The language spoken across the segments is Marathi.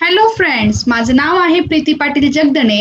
हॅलो फ्रेंड्स माझं नाव आहे प्रीती पाटील जगदणे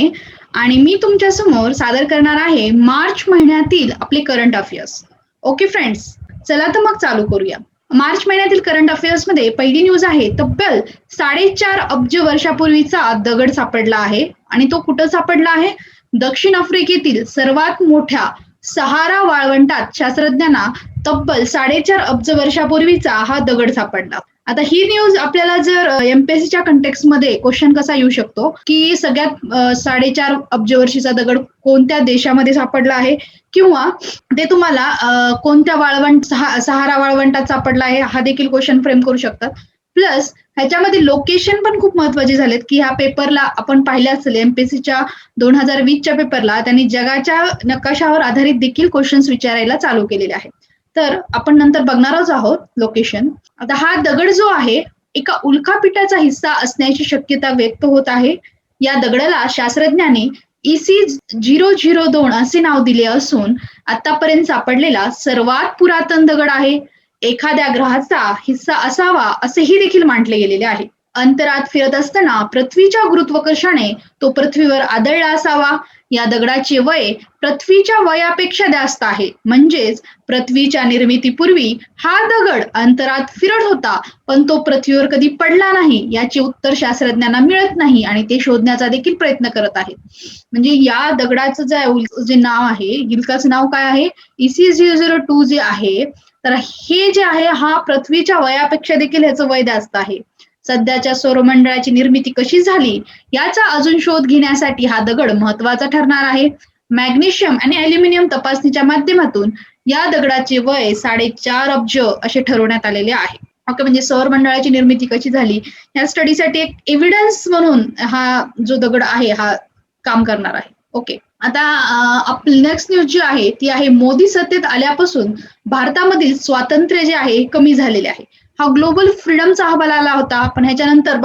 आणि मी तुमच्यासमोर सादर करणार आहे मार्च महिन्यातील आपले करंट अफेअर्स ओके फ्रेंड्स चला तर मग चालू करूया. मार्च महिन्यातील करंट अफेअर्समध्ये पहिली न्यूज आहे तब्बल साडेचार अब्ज वर्षापूर्वीचा दगड सापडला आहे आणि तो कुठं सापडला आहे? दक्षिण आफ्रिकेतील सर्वात मोठ्या सहारा वाळवंटात शास्त्रज्ञांना तब्बल साडेचार अब्ज वर्षापूर्वीचा हा दगड सापडला. आता ही न्यूज आपल्याला जर एमपीएससीच्या कंटेक्समध्ये क्वेश्चन कसा येऊ शकतो? की सगळ्यात साडेचार अब्ज वर्षीचा दगड कोणत्या देशामध्ये सापडला आहे? किंवा ते तुम्हाला कोणत्या वाळवंट सहा सहारा वाळवंटात सापडला आहे? हा देखील क्वेश्चन फ्रेम करू शकतात. प्लस ह्याच्यामध्ये लोकेशन पण खूप महत्त्वाचे झालेत की ह्या पेपरला आपण पाहिले असेल एमपीएससीच्या दोन हजार वीसच्या पेपरला त्यांनी जगाच्या नकाशावर आधारित देखील क्वेश्चन्स विचारायला चालू केलेले आहेत. तर आपण नंतर बघणारच आहोत लोकेशन आता हा दगड जो आहे एका उल्कापीठाचा हिस्सा असण्याची शक्यता व्यक्त होत आहे. या दगडाला शास्त्रज्ञांनी इसी झिरो झिरो दोन असे नाव दिले असून आतापर्यंत सापडलेला सर्वात पुरातन दगड आहे. एखाद्या ग्रहाचा हिस्सा असावा असेही देखील मांडले गेलेले आहे. अंतरात फिरत असताना पृथ्वीच्या गुरुत्वाकर्षाने तो पृथ्वीवर आदळला असावा. या दगडाचे वय पृथ्वीच्या वयापेक्षा जास्त आहे. म्हणजेच पृथ्वीच्या निर्मितीपूर्वी हा दगड अंतरात फिरत होता पण तो पृथ्वीवर कधी पडला नाही याचे उत्तर शास्त्रज्ञांना मिळत नाही आणि ते शोधण्याचा देखील प्रयत्न करत आहेत. म्हणजे या दगडाचं जे जे नाव आहे गिलकाचं नाव काय आहे? इसी झिरो झिरो टू जे आहे तर हे जे आहे हा पृथ्वीच्या वयापेक्षा देखील ह्याचं वय जास्त आहे. सध्याच्या सौरमंडळाची निर्मिती कशी झाली याचा अजून शोध घेण्यासाठी हा दगड महत्त्वाचा ठरणार आहे. मॅग्नेशियम आणि अल्युमिनियम तपासणीच्या माध्यमातून या दगडाचे वय साडेचार अब्ज असे ठरवण्यात आलेले आहे. ओके म्हणजे सौरमंडळाची निर्मिती कशी झाली या स्टडीसाठी एक एव्हिडन्स म्हणून हा जो दगड आहे हा काम करणार आहे. ओके आता आपली नेक्स्ट न्यूज जी आहे ती आहे मोदी सत्तेत आल्यापासून भारतामधील स्वातंत्र्य जे आहे कमी झालेले आहे. हा ग्लोबल फ्रीडमचा अहवाल आला होता पण ह्याच्यानंतर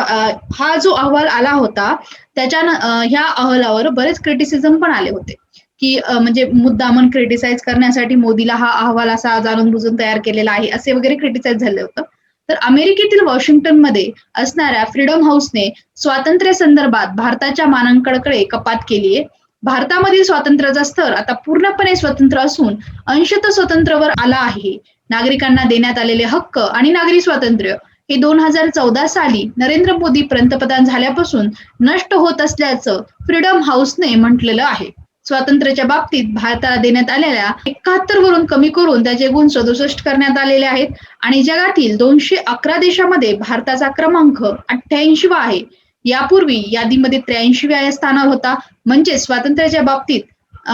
हा जो अहवाल आला होता त्याच्या ह्या अहवालावर बरेच क्रिटिसिझम पण आले होते. की म्हणजे मुद्दामन क्रिटिसाइज करण्यासाठी मोदीला हा अहवाल असा जाणून बुजून तयार केलेला आहे असे वगैरे क्रिटिसाइज झाले होतं. तर अमेरिकेतील वॉशिंग्टनमध्ये असणाऱ्या फ्रीडम हाऊसने स्वातंत्र्य संदर्भात भारताच्या मानांकनाकडे कपात केली आहे. भारतामधील स्वातंत्र्याचा स्तर आता पूर्णपणे स्वतंत्र असून अंशतः स्वतंत्रवर आला आहे. नागरिकांना देण्यात आलेले हक्क आणि नागरी स्वातंत्र्य हे दोन हजार चौदा साली नरेंद्र मोदी पंतप्रधान झाल्यापासून नष्ट होत असल्याचं फ्रीडम हाऊसने म्हटलेलं आहे. स्वातंत्र्याच्या बाबतीत भारताला देण्यात आलेल्या एकाहत्तर वरून कमी करून त्याचे गुण सदुसष्ट करण्यात आलेले आहेत आणि जगातील दोनशे अकरा देशामध्ये भारताचा क्रमांक अठ्ठ्याऐंशी आहे. यापूर्वी यादीमध्ये त्र्याऐंशीव्या स्थानावर होता. म्हणजे स्वातंत्र्याच्या बाबतीत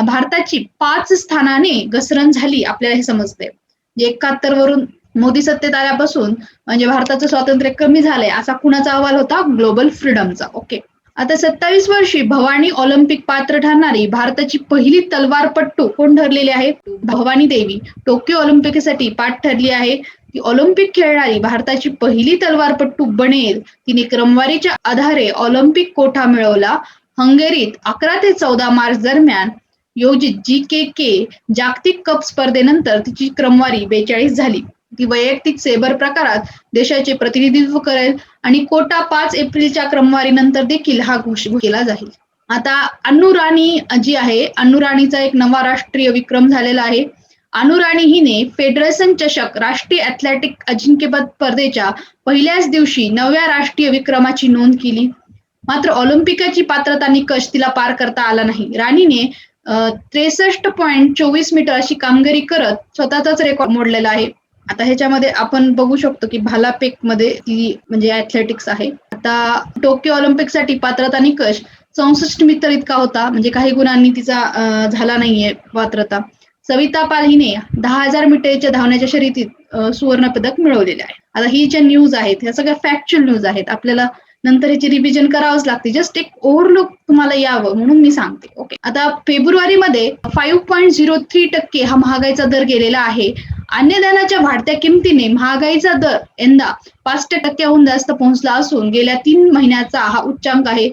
भारताची पाच स्थानाने घसरण झाली आपल्याला हे समजते एकाहत्तर वरून मोदी सत्तेत आल्यापासून म्हणजे भारताचं स्वातंत्र्य कमी झालंय असा कुणाचा अहवाल होता? ग्लोबल फ्रीडमचा ओके आता सत्तावीस वर्षी भवानी ऑलिम्पिक पात्र ठरणारी भारताची पहिली तलवारपट्टू कोण ठरलेली आहे? भवानी देवी. टोकियो ऑलिम्पिकसाठी पाठ ठरली आहे. ती ऑलिम्पिक खेळणारी भारताची पहिली तलवारपट्टू बनेल. तिने क्रमवारीच्या आधारे ऑलिम्पिक कोठा मिळवला? हंगेरीत अकरा ते चौदा मार्च दरम्यान योजित जी के के जागतिक कप स्पर्धेनंतर तिची क्रमवारी बेचाळीस झाली. ती वैयक्तिक सेबर प्रकारात देशाचे प्रतिनिधित्व करेल आणि कोटा पाच एप्रिलच्या क्रमवारीनंतर देखील हा घोषित केला जाईल. आता अन्नू राणी जी आहे अन्नू राणीचा एक नवा राष्ट्रीय विक्रम झालेला आहे. अन्नू राणी हिने फेडरेशन चषक राष्ट्रीय अथलेटिक अजिंक्यपद स्पर्धेच्या पहिल्याच दिवशी नव्या राष्ट्रीय विक्रमाची नोंद केली. मात्र ऑलिम्पिकाची पात्रता निकष तिला पार करता आला नाही. राणीने त्रेसष्ट पॉईंट चोवीस मीटर अशी कामगिरी करत स्वतःचाच रेकॉर्ड मोडलेला आहे. आता ह्याच्यामध्ये आपण बघू शकतो की भालापेकमध्ये ती म्हणजे ऍथलेटिक्स आहे. आता टोकियो ऑलिम्पिकसाठी पात्रता निकष चौसष्ट मीटर इतका होता. म्हणजे काही गुणांनी तिचा झाला नाहीये पात्रता. सविता पाल हिने दहा हजार मीटरच्या धावण्याच्या शर्यतीत सुवर्ण पदक मिळवलेले आहे. आता ही ज्या न्यूज आहेत ह्या सगळ्या फॅक्च्युअल न्यूज आहेत. आपल्याला नंतर ह्याची रिव्हिजन करावंच लागते. जस्ट एक ओव्हरलुक तुम्हाला यावं म्हणून मी सांगते. ओके आता फेब्रुवारीमध्ये फाईव्ह पॉईंट झिरो थ्री टक्के हा महागाईचा दर गेलेला आहे. अन्नदानाच्या वाढत्या किमतीने महागाईचा दर यंदा पाच टक्क्याहून जास्त पोहोचला असून गेल्या तीन महिन्याचा हा उच्चांक आहे.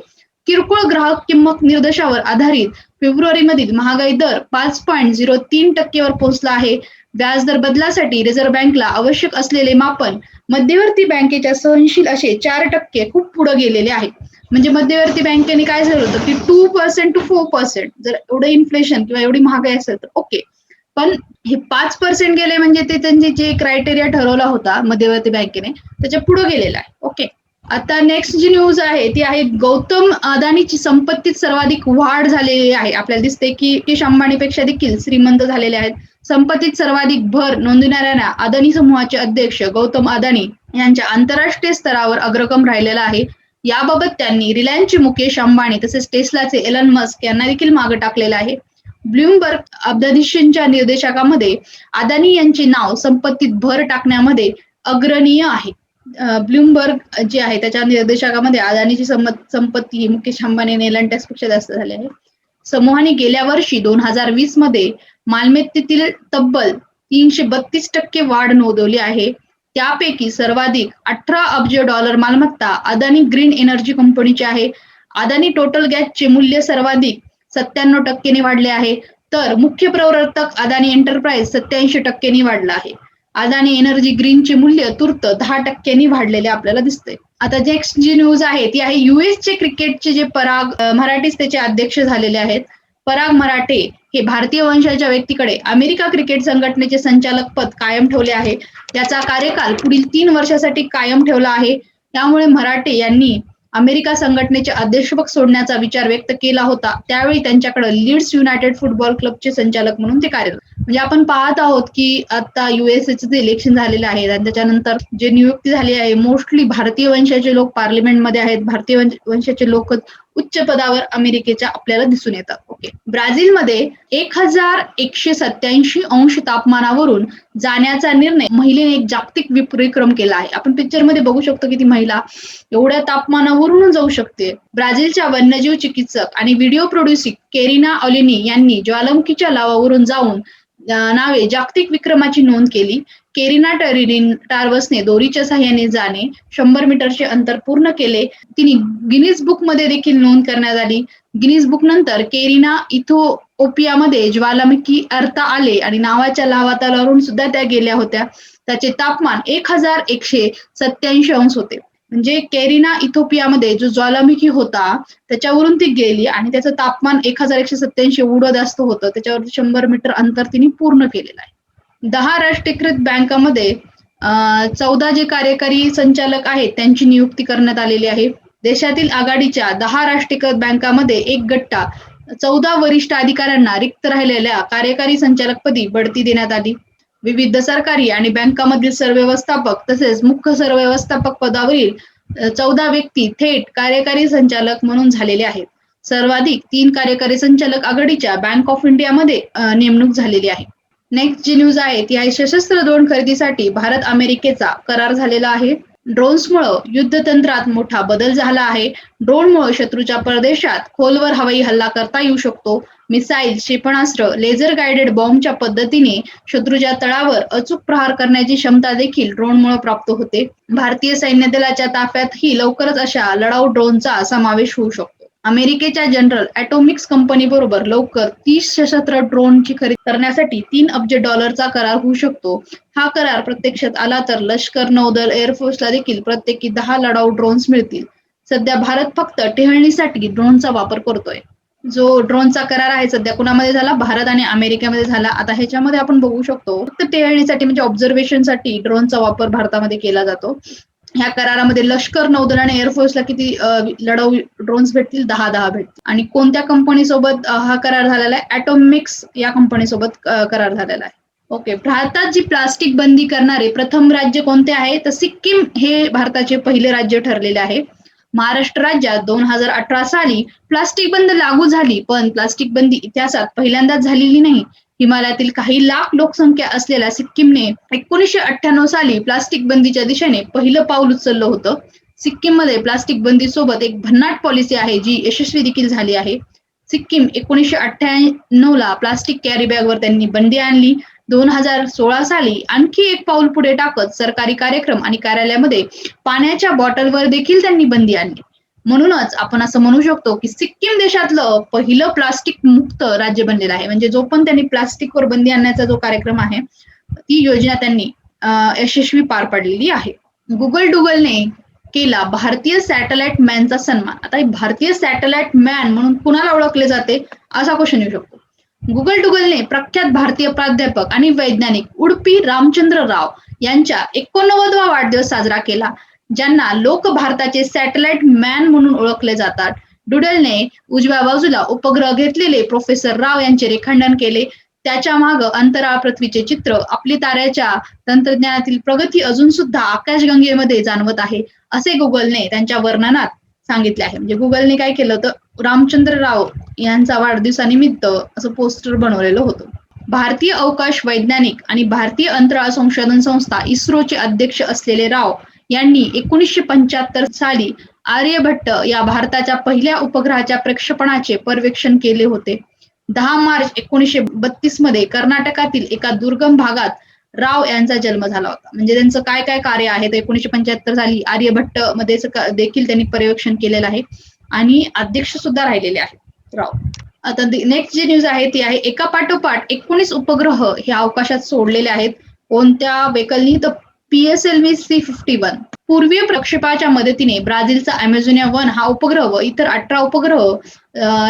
किरकोळ ग्राहक किंमत निर्देशावर आधारित फेब्रुवारी मधील महागाई दर पाच पॉईंट झिरो तीन टक्केवर पोहोचला आहे. व्याजदर बदलासाठी रिझर्व्ह बँकला आवश्यक असलेले मापन मध्यवर्ती बँकेच्या सहनशील असे चार टक्के खूप पुढे गेलेले आहेत. म्हणजे मध्यवर्ती बँकेने काय झालं होतं की two percent to four percent जर एवढं इन्फ्लेशन किंवा एवढी महागाई असेल तर ओके पण हे पाच पर्सेंट गेले म्हणजे ते त्यांचे जे क्रायटेरिया ठरवला होता मध्यवर्ती बँकेने त्याच्या पुढे गेलेला आहे. ओके आता नेक्स्ट जी न्यूज आहे ती आहे गौतम अदानीची संपत्तीत सर्वाधिक वाढ झालेली आहे. आपल्याला दिसते की किश अंबानीपेक्षा देखील श्रीमंत झालेले आहेत. संपत्तीत सर्वाधिक भर नोंदवणाऱ्या अदानी समूहाचे अध्यक्ष गौतम अदानी यांच्या आंतरराष्ट्रीय स्तरावर अग्रक्रम राहिलेला आहे. याबाबत त्यांनी रिलायन्सचे मुकेश अंबानी तसेच टेस्लाचे एलन मस्क यांना देखील मागे टाकलेलं आहे. ब्लूमबर्ग अब्दादिशींच्या निर्देशकामध्ये अदानी यांचे नाव संपत्तीत भर टाकण्यामध्ये अग्रणीय आहे. ब्लूमबर्ग जे आहे त्याच्या निर्देशकामध्ये अदानीची संपत्ती ही मुकेश अंबानी आणि एलनपेक्षा जास्त झाली आहे. समूहाने गेल्या वर्षी दोन हजार वीसमध्ये मालमत्तेतील तब्बल तीनशे बत्तीस टक्के वाढ नोंदवली आहे. त्यापैकी सर्वाधिक अठरा अब्ज डॉलर मालमत्ता अदानी ग्रीन एनर्जी कंपनीची आहे. अदानी टोटल गॅसचे मूल्य सर्वाधिक सत्त्याण्णव टक्क्यांनी वाढले आहे. तर मुख्य प्रवर्तक अदानी एंटरप्राइज सत्याऐंशी टक्क्यांनी वाढला आहे. अदानी एनर्जी ग्रीनचे मूल्य तुर्त दहा टक्क्यांनी वाढलेले आपल्याला दिसते आता नेक्स्ट जी न्यूज आहे ती आहे युएसचे क्रिकेटचे जे पराग मराठीच त्याचे अध्यक्ष झालेले आहेत. पराग मराठे हे भारतीय वंशाच्या व्यक्तीकडे अमेरिका क्रिकेट संघटनेचे संचालक पद कायम ठेवले आहे. त्याचा कार्यकाल पुढील तीन वर्षासाठी कायम ठेवला आहे. त्यामुळे मराठे यांनी अमेरिका संघटनेचे अध्यक्षपद सोडण्याचा विचार व्यक्त केला होता. त्यावेळी त्यांच्याकडे लीड्स युनायटेड फुटबॉल क्लबचे संचालक म्हणून ते कार्यरत म्हणजे आपण पाहत आहोत की आता युएसएचे जे इलेक्शन झालेले आहे आणि त्याच्यानंतर जे नियुक्ती झाली आहे मोस्टली भारतीय वंशाचे लोक पार्लिमेंटमध्ये आहेत. भारतीय वंशाचे लोक उच्च पदावर अमेरिकेच्या आपल्याला दिसून येतात. ओके ब्राझीलमध्ये एक हजार एकशे सत्याऐंशी अंश तापमानावरून जाण्याचा निर्णय महिलेने एक जागतिक विक्रम केला आहे. आपण पिक्चरमध्ये बघू शकतो की ती महिला एवढ्या तापमानावरून जाऊ शकते. ब्राझीलच्या वन्यजीव चिकित्सक आणि व्हिडिओ प्रोड्युसिंग केरिना ऑलिनी यांनी ज्वालामुखीच्या लावावरून जाऊन नावे जागतिक विक्रमाची नोंद केली. केरिना टरिन टार्वसने दोरीच्या सहाय्याने जाणे शंभर मीटरचे अंतर पूर्ण केले. तिने गिनीज बुकमध्ये देखील नोंद करण्यात आली. गिनीज बुक नंतर केरिना इथोपियामध्ये ज्वालामुखी अर्थ आले आणि नावाच्या लावातालावरून सुद्धा त्या गेल्या होत्या. त्याचे तापमान एक हजार एकशे सत्याऐंशी अंश होते. म्हणजे केरिना इथोपियामध्ये जो ज्वालामुखी होता त्याच्यावरून ती गेली आणि त्याचं तापमान एक हजार एकशे सत्याऐंशी एवढं जास्त होतं. त्याच्यावर शंभर मीटर अंतर तिने पूर्ण केलेलं आहे. दहा राष्ट्रीयकृत बँकामध्ये चौदा जे कार्यकारी संचालक आहेत त्यांची नियुक्ती करण्यात आलेली आहे. देशातील आघाडीच्या दहा राष्ट्रीयकृत बँकामध्ये एक गट्टा चौदा वरिष्ठ अधिकाऱ्यांना रिक्त राहिलेल्या कार्यकारी संचालकपदी बढती देण्यात आली. विविध सरकारी आणि बँकामधील सरव्यवस्थापक तसेच मुख्य सरव्यवस्थापक पदावरील चौदा व्यक्ती थेट कार्यकारी संचालक म्हणून झालेले आहेत. सर्वाधिक तीन कार्यकारी संचालक आघाडीच्या बँक ऑफ इंडियामध्ये नेमणूक झालेली आहे. नेक्स्ट जी न्यूज आहे ती आहे सशस्त्र ड्रोन खरेदीसाठी भारत अमेरिकेचा करार झालेला आहे. ड्रोन्समुळे युद्धतंत्रात मोठा बदल झाला आहे. ड्रोनमुळे शत्रूच्या प्रदेशात खोलवर हवाई हल्ला करता येऊ शकतो. मिसाईल क्षेपणास्त्र लेझर गायडेड बॉम्बच्या पद्धतीने शत्रूच्या तळावर अचूक प्रहार करण्याची क्षमता देखील ड्रोनमुळे प्राप्त होते. भारतीय सैन्य दलाच्या ताफ्यातही लवकरच अशा लढाऊ ड्रोनचा समावेश होऊ शकतो. अमेरिकेच्या जनरल ॲटोमिक्स कंपनी बरोबर लवकर तीस सशस्त्र ड्रोनची खरेदी करण्यासाठी तीन अब्ज डॉलरचा करार होऊ शकतो. हा करार प्रत्यक्षात आला तर लष्कर नौदल एअरफोर्सला देखील प्रत्येकी दहा लढाऊ ड्रोन्स मिळतील. सध्या भारत फक्त टेहळणीसाठी ड्रोनचा वापर करतोय. जो ड्रोनचा करार आहे सध्या कुणामध्ये झाला? भारत आणि अमेरिकेमध्ये झाला. आता ह्याच्यामध्ये आपण बघू शकतो फक्त टेळणीसाठी म्हणजे ऑब्झर्वेशनसाठी ड्रोनचा वापर भारतामध्ये केला जातो. ह्या करारामध्ये लष्कर नौदल आणि एअरफोर्सला किती लढाऊ ड्रोन्स भेटतील? दहा दहा भेटतील. आणि कोणत्या कंपनी सोबत हा करार झालेला आहे? ऍटोमिक्स या कंपनी सोबत करार झालेला आहे. ओके भारतात जी प्लास्टिक बंदी करणारे प्रथम राज्य कोणते आहे? तर सिक्कीम हे भारताचे पहिले राज्य ठरलेले आहे. महाराष्ट्र राज्यात दोन हजार अठरा साली प्लास्टिक बंद लागू झाली पण प्लास्टिक बंदी इतिहासात पहिल्यांदाच झालेली नाही. हिमालयातील काही लाख लोकसंख्या असलेल्या सिक्कीमने एकोणीसशे अठ्ठ्याण्णव साली प्लास्टिक बंदीच्या दिशेने पहिलं पाऊल उचललं होतं. सिक्कीममध्ये प्लास्टिक बंदी सोबत एक भन्नाट पॉलिसी आहे जी यशस्वी देखील झाली आहे. सिक्कीम एकोणीसशे अठ्ठ्याण्णव ला प्लास्टिक कॅरी बॅगवर त्यांनी बंदी आणली. दोन हजार सोळा साली आणखी एक पाऊल पुढे टाकत सरकारी कार्यक्रम आणि कार्यालयामध्ये पाण्याच्या बॉटलवर देखील त्यांनी बंदी आणली. म्हणूनच आपण असं म्हणू शकतो की सिक्कीम देशातलं पहिलं प्लास्टिक मुक्त राज्य बनलेलं आहे. म्हणजे जो पण त्यांनी प्लास्टिकवर बंदी आणण्याचा जो कार्यक्रम आहे ती योजना त्यांनी यशस्वी पार पाडलेली आहे. गुगल डुगलने केला भारतीय सॅटेलाइट मॅनचा सन्मान. आता हे भारतीय सॅटेलाइट मॅन म्हणून कुणाला ओळखले जाते असा क्वेश्चन येऊ शकतो. गुगल डुगलने प्रख्यात भारतीय प्राध्यापक आणि वैज्ञानिक उडपी रामचंद्र राव यांच्या एकोणनव्वदवा वाढदिवस साजरा केला ज्यांना लोक भारताचे सॅटेलाइट मॅन म्हणून ओळखले जातात. डुडलने उजव्या बाजूला उपग्रह घेतलेले प्रोफेसर राव यांचे रेखांडन केले. त्याच्या माग अंतराळ पृथ्वीचे चित्र आपली ताऱ्याच्या तंत्रज्ञानातील प्रगती अजून सुद्धा आकाशगंगेमध्ये जाणवत आहे असे गुगलने त्यांच्या वर्णनात सांगितले आहे. म्हणजे गुगलने काय केलं तर रामचंद्र राव यांचा वाढदिवसानिमित्त असं पोस्टर बनवलेलं होतं. भारतीय अवकाश वैज्ञानिक आणि भारतीय अंतराळ संशोधन संस्था इस्रोचे अध्यक्ष असलेले राव यांनी एकोणीसशे पंच्याहत्तर साली आर्यभट्ट या भारताच्या पहिल्या उपग्रहाच्या प्रक्षेपणाचे पर्यवेक्षण केले होते. दहा मार्च एकोणीसशे बत्तीसमध्ये कर्नाटकातील एका दुर्गम भागात राव यांचा जन्म झाला होता. म्हणजे त्यांचं काय काय कार्य आहे? तर एकोणीसशे पंच्याहत्तर साली आर्यभट्टमध्ये देखील त्यांनी पर्यवेक्षण केलेलं आहे. आणि अध्यक्ष सुद्धा राहिलेले आहेत. राव. आता नेक्स्ट जी न्यूज आहे ती आहे एका पाठोपाठ एकोणीस उपग्रह हे अवकाशात सोडलेले आहेत. कोणत्या वेकलनी तर पीएसएलव्ही सी फिफ्टी वन पूर्वीय प्रक्षेपाच्या मदतीने ब्राझीलचा अमेझोनिया वन हा उपग्रह व इतर अठरा उपग्रह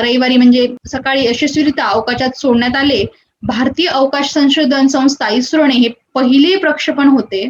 रविवारी म्हणजे सकाळी यशस्वीरित्या अवकाशात सोडण्यात आले. भारतीय अवकाश संशोधन संस्था इस्रोने हे पहिले प्रक्षेपण होते.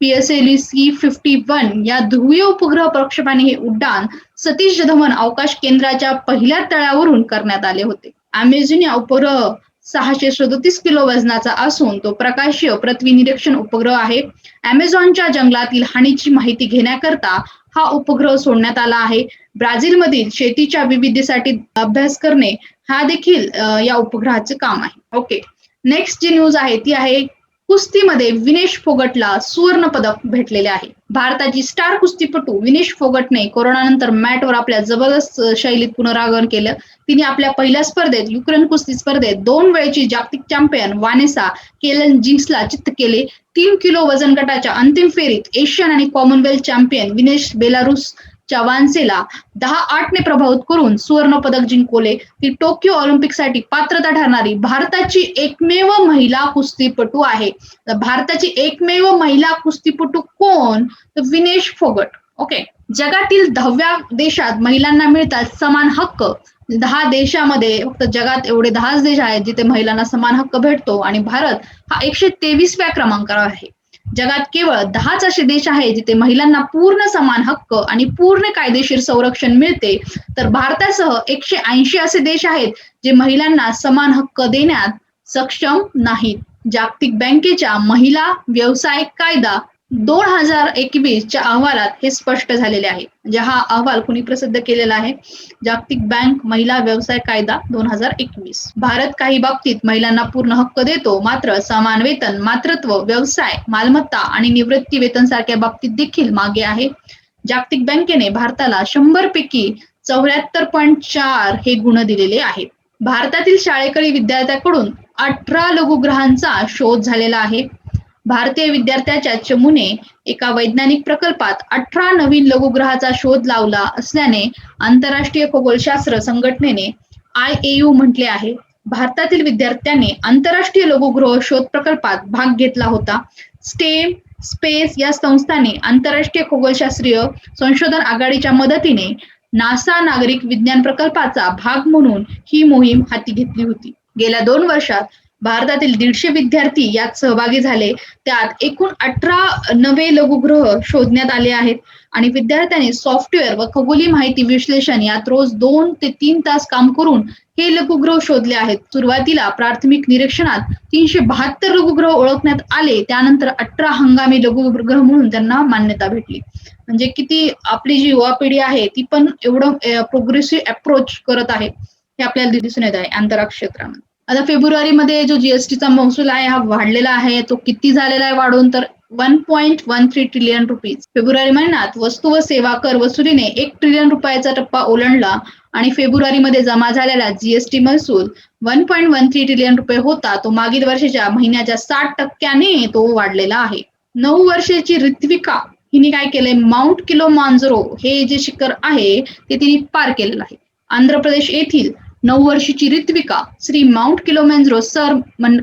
पीएसएलव्ही सी फिफ्टी वन या ध्रुवीय उपग्रह प्रक्षेपाने हे उड्डाण सतीश धवन अवकाश केंद्राच्या पहिल्या तळावरून करण्यात आले होते. अमेझोनिया उपग्रह सहाशे सदोतीस किलो वजनाचा असून तो प्रकाशीय पृथ्वी निरीक्षण उपग्रह आहे. अमेझॉनच्या जंगलातील हानीची माहिती घेण्याकरता हा उपग्रह सोडण्यात आला आहे. ब्राझीलमधील शेतीच्या विविधतेसाठी अभ्यास करणे हा देखील या उपग्रहाचे काम आहे. ओके नेक्स्ट जी न्यूज आहे ती आहे कुस्तीमध्ये विनेश फोगटला सुवर्ण पदक भेटलेले आहे. भारताची स्टार कुस्तीपटू विनेश फोगटने कोरोनानंतर मॅटवर आपल्या जबरदस्त शैलीत पुनरागमन केलं. तिने आपल्या पहिल्या स्पर्धेत युक्रेन कुस्ती स्पर्धेत दोन वेळची जागतिक चॅम्पियन वानेसा केलन जिंक्सला चित्त केले. तीन किलो वजन गटाच्या अंतिम फेरीत एशियन आणि कॉमनवेल्थ चॅम्पियन विनेश बेलारुस च्या दहा आठ ने प्रभावित करून सुवर्ण पदक जिंकवले. ती टोकियो ऑलिम्पिकसाठी पात्रता ठरणारी भारताची एकमेव महिला कुस्तीपटू आहे. भारताची एकमेव महिला कुस्तीपटू कोण? तर विनेश फोगट. ओके. जगातील दहाव्या देशात महिलांना मिळतात समान हक्क. दहा देशामध्ये फक्त जगात एवढे दहाच देश आहेत जिथे महिलांना समान हक्क भेटतो. आणि भारत हा एकशे तेवीसव्या क्रमांकावर आहे. जगात केवळ दहाच असे देश आहेत जिथे महिलांना पूर्ण समान हक्क आणि पूर्ण कायदेशीर संरक्षण मिळते. तर भारतासह एकशे ऐंशी असे देश आहेत जे महिलांना समान हक्क देण्यात सक्षम नाहीत. जागतिक बँकेच्या महिला व्यवसाय कायदा दोन हजार एकवीसच्या अहवालात हे स्पष्ट झालेले आहे. म्हणजे हा अहवाल कुणी प्रसिद्ध केलेला आहे? जागतिक बँक महिला व्यवसाय कायदा दोन हजार एकवीस. भारत काही बाबतीत महिलांना पूर्ण हक्क देतो मात्र समान वेतन मातृत्व व्यवसाय मालमत्ता आणि निवृत्ती वेतन सारख्या बाबतीत देखील मागे आहे. जागतिक बँकेने भारताला शंभर पैकी चौऱ्याहत्तर पॉईंट चार हे गुण दिलेले आहेत. भारतातील शाळेकडे विद्यार्थ्याकडून अठरा लघुग्रहांचा शोध झालेला आहे. भारतीय विद्यार्थ्याच्या चमूने एका वैज्ञानिक प्रकल्पात अठरा नवीन लघुग्रहाचा शोध लावला असल्याने आंतरराष्ट्रीय खगोलशास्त्र संघटनेने आय ए यू म्हटले आहे. भारतातील विद्यार्थ्यांनी आंतरराष्ट्रीय लघुग्रह शोध प्रकल्पात भाग घेतला होता. स्टेम स्पेस या संस्थाने आंतरराष्ट्रीय खगोलशास्त्रीय संशोधन आघाडीच्या मदतीने नासा नागरिक विज्ञान प्रकल्पाचा भाग म्हणून ही मोहीम हाती घेतली होती. गेल्या दोन वर्षात भारतातील दीडशे विद्यार्थी यात सहभागी झाले. त्यात एकूण अठरा नवे लघुग्रह शोधण्यात आले आहेत. आणि विद्यार्थ्यांनी सॉफ्टवेअर व खगोली माहिती विश्लेषण यात रोज दोन ते तीन तास काम करून हे लघुग्रह शोधले आहेत. सुरुवातीला प्राथमिक निरीक्षणात तीनशे बहात्तर लघुग्रह ओळखण्यात आले. त्यानंतर अठरा हंगामी लघुग्रह म्हणून त्यांना मान्यता भेटली. म्हणजे किती आपली जी युवा पिढी आहे ती पण एवढं प्रोग्रेसिव्ह अप्रोच करत आहे हे आपल्याला दिसून येत आहे. अंतराळ क्षेत्रामध्ये. आता फेब्रुवारीमध्ये जो जीएसटीचा महसूल आहे हा वाढलेला आहे तो किती झालेला आहे वाढून तर one point one three trillion rupees February महिन्यात वस्तू व सेवा कर वसुलीने एक ट्रिलियन रुपयाचा टप्पा ओलांडला आणि फेब्रुवारीमध्ये जमा झालेला जीएसटी महसूल one point one three trillion रुपये होता. तो मागील वर्षाच्या महिन्याच्या साठ टक्क्याने तो वाढलेला आहे. नऊ वर्षाची ऋत्विका हिने काय केलंय? माउंट किलो मांजरो हे जे शिखर आहे ते तिने पार केलेलं आहे. आंध्र प्रदेश येथील नऊ वर्षीची ऋत्विका श्री माउंट किलोमेंजरो सर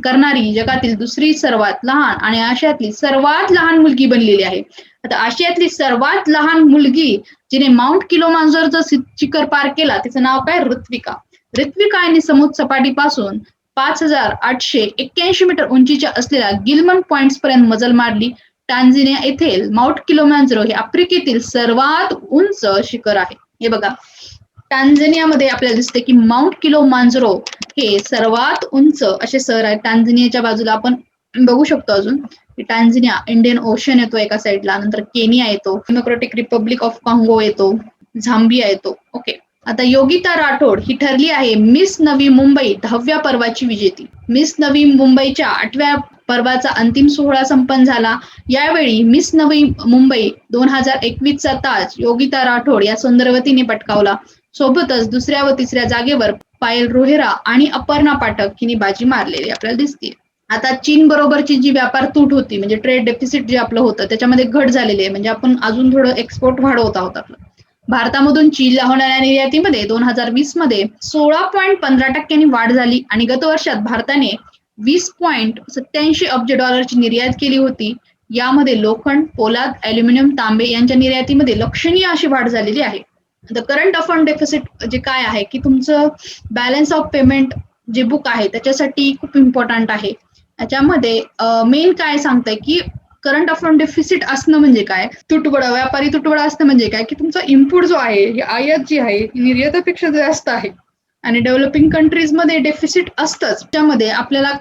करणारी जगातील दुसरी सर्वात लहान आणि आशियातली सर्वात लहान मुलगी बनलेली आहे. आता आशियातली सर्वात लहान मुलगी जिने माउंट किलोमांजरचं शिखर पार केला तिचं नाव काय? ऋत्विका. ऋत्विका यांनी समुद्र सपाटीपासून पाच हजार आठशे एक्क्याऐंशी मीटर उंचीच्या असलेल्या गिलमन पॉइंट पर्यंत मजल मारली. टांझेनिया येथील माउंट किलोमॅन्झरो हे आफ्रिकेतील सर्वात उंच शिखर आहे. हे बघा. टांझनियामध्ये आपल्याला दिसते की माउंट किलो मांजरो हे सर्वात उंच असे शहर आहे टांझनियाच्या बाजूला आपण बघू शकतो अजून टांझनिया इंडियन ओशन येतो एका साईडला नंतर केनिया येतो डेमोक्रेटिक रिपब्लिक ऑफ कॉंगो येतो झांबिया येतो. ओके. आता योगिता राठोड ही ठरली आहे मिस नवी मुंबई दहाव्या पर्वाची विजेती. मिस नवी मुंबईच्या आठव्या पर्वाचा अंतिम सोहळा संपन्न झाला. यावेळी मिस नवी मुंबई दोन हजार एकवीसचा ताज योगिता राठोड या सुंदरवतीने पटकावला. सोबतच दुसऱ्या व तिसऱ्या जागेवर पायल रोहेरा आणि अपर्णा पाठक हिने बाजी मारलेली आपल्याला दिसते आता चीन बरोबरची जी व्यापार तूट होती म्हणजे ट्रेड डेफिसिट जे आपलं होतं त्याच्यामध्ये घट झालेली आहे. म्हणजे आपण अजून थोडं एक्सपोर्ट वाढवत आहोत आपलं. भारतामधून चीनला होणाऱ्या निर्यातीमध्ये दोन हजार वीसमध्ये सोळा पॉईंट पंधरा टक्क्यांनी वाढ झाली आणि गत वर्षात भारताने वीस पॉईंट सत्याऐंशी अब्ज डॉलरची निर्यात केली होती. यामध्ये लोखंड पोलाद अॅल्युमिनियम तांबे यांच्या निर्यातीमध्ये लक्षणीय अशी वाढ झालेली आहे. द करंट अकाउंट डेफिसिट जे काय आहे की तुमचं बॅलन्स ऑफ पेमेंट जे बुक आहे त्याच्यासाठी खूप इम्पॉर्टंट आहे. याच्यामध्ये मेन काय सांगतंय की करंट अकाउंट डेफिसिट असणं म्हणजे काय? तुटवडा व्यापारी तुटवडा असणं म्हणजे काय? की तुमचा इम्पुट जो आहे ही आयात जी आहे ही निर्यातापेक्षा जास्त आहे. आणि डेव्हलपिंग कंट्रीजमध्ये डेफिसिट असतंच. त्यामध्ये आपल्याला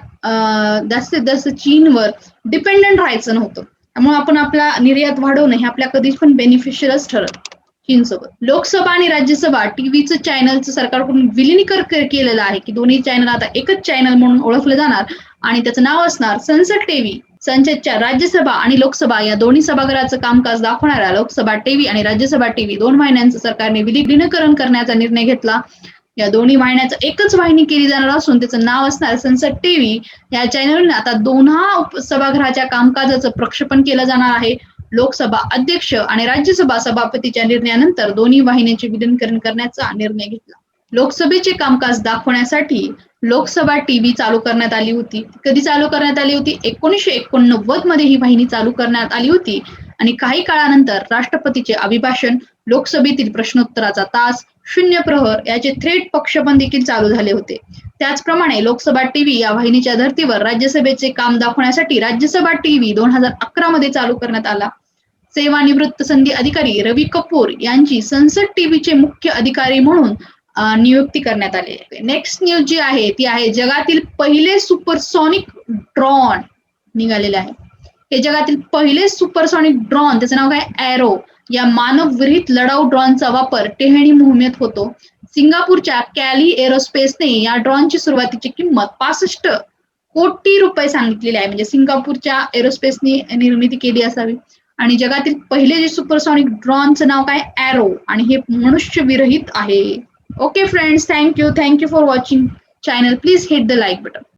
जास्तीत जास्त चीनवर डिपेंडंट राहायचं नव्हतं. त्यामुळे आपण आपला निर्यात वाढवणं हे आपल्या कधीच पण बेनिफिशियलच ठरत चीनसोबत. लोकसभा आणि राज्यसभा टीव्हीचं चॅनलचं सरकारकडून विलिनीकरण केलेलं आहे की दोन्ही चॅनल आता एकच चॅनल म्हणून ओळखलं जाणार आणि त्याचं नाव असणार संसद टीव्ही. संसदच्या राज्यसभा आणि लोकसभा या दोन्ही सभागृहाचं कामकाज दाखवणाऱ्या लोकसभा टीव्ही आणि राज्यसभा टीव्ही दोन वाहिन्यांचं सरकारने विलिनीकरण करण्याचा निर्णय घेतला. या दोन्ही वाहिन्याचं एकच वाहिनी केली जाणार असून त्याचं नाव असणार संसद टीव्ही. या चॅनलने आता दोन्हा सभागृहाच्या कामकाजाचं प्रक्षेपण केलं जाणार आहे. लोकसभा अध्यक्ष आणि राज्यसभा सभापतीच्या निर्णयानंतर दोन्ही वाहिन्यांचे विलीनीकरण करण्याचा निर्णय घेतला. लोकसभेचे कामकाज दाखवण्यासाठी लोकसभा टीव्ही चालू करण्यात आली होती. कधी चालू करण्यात आली होती? एकोणीसशे एकोणनव्वदमध्ये ही वाहिनी चालू करण्यात आली होती. आणि काही काळानंतर राष्ट्रपतीचे अभिभाषण लोकसभेतील प्रश्नोत्तराचा तास शून्य प्रहर याचे थेट पक्षपण देखील चालू झाले होते. त्याचप्रमाणे लोकसभा टीव्ही या वाहिनीच्या धर्तीवर राज्यसभेचे काम दाखवण्यासाठी राज्यसभा टीव्ही दोन हजार अकरा मध्ये चालू करण्यात आला. सेवानिवृत्त संधी अधिकारी रवी कपूर यांची संसद टीव्हीचे मुख्य अधिकारी म्हणून नियुक्ती करण्यात आली. आहे नेक्स्ट न्यूज जी आहे ती आहे जगातील पहिले सुपरसॉनिक ड्रॉन निघालेले आहे. हे जगातील पहिले सुपरसॉनिक ड्रॉन त्याचं नाव काय? एरो या मानवविरहित लढाऊ ड्रॉनचा वापर टेहणी मोहिमेत होतो. सिंगापूरच्या कॅली एरोस्पेसने या ड्रॉनची सुरुवातीची किंमत पासष्ट कोटी रुपये सांगितलेली आहे. म्हणजे सिंगापूरच्या एरोस्पेसने निर्मिती केली असावी. आणि जगातील पहिले जे सुपरसॉनिक ड्रॉनचं नाव काय? एरो आणि हे मनुष्य विरहित आहे. Okay friends thank you. Thank you for watching. Channel please hit the like button.